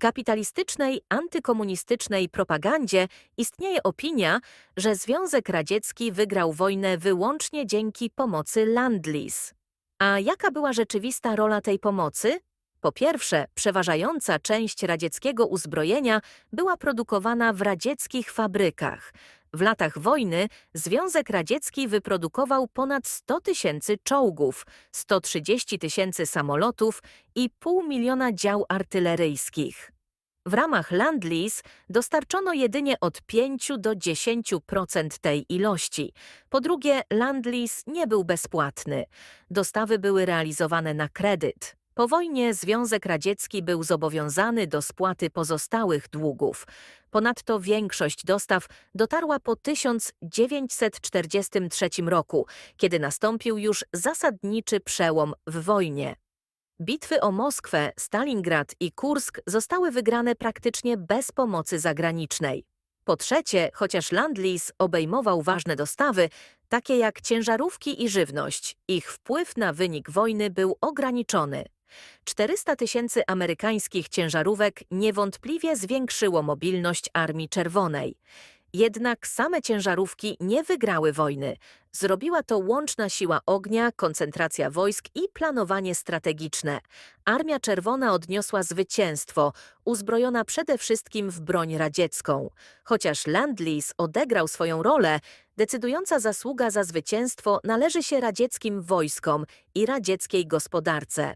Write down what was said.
kapitalistycznej, antykomunistycznej propagandzie istnieje opinia, że Związek Radziecki wygrał wojnę wyłącznie dzięki pomocy Land-Lease. A jaka była rzeczywista rola tej pomocy? Po pierwsze, przeważająca część radzieckiego uzbrojenia była produkowana w radzieckich fabrykach. W latach wojny Związek Radziecki wyprodukował ponad 100 tysięcy czołgów, 130 tysięcy samolotów i pół miliona dział artyleryjskich. W ramach Land-Lease dostarczono jedynie od 5 do 10% tej ilości. Po drugie, Land-Lease nie był bezpłatny. Dostawy były realizowane na kredyt. Po wojnie Związek Radziecki był zobowiązany do spłaty pozostałych długów. Ponadto większość dostaw dotarła po 1943 roku, kiedy nastąpił już zasadniczy przełom w wojnie. Bitwy o Moskwę, Stalingrad i Kursk zostały wygrane praktycznie bez pomocy zagranicznej. Po trzecie, chociaż Land-Lease obejmował ważne dostawy, takie jak ciężarówki i żywność, ich wpływ na wynik wojny był ograniczony. 400 tysięcy amerykańskich ciężarówek niewątpliwie zwiększyło mobilność Armii Czerwonej. Jednak same ciężarówki nie wygrały wojny. Zrobiła to łączna siła ognia, koncentracja wojsk i planowanie strategiczne. Armia Czerwona odniosła zwycięstwo, uzbrojona przede wszystkim w broń radziecką. Chociaż Land-Lease odegrał swoją rolę, decydująca zasługa za zwycięstwo należy się radzieckim wojskom i radzieckiej gospodarce.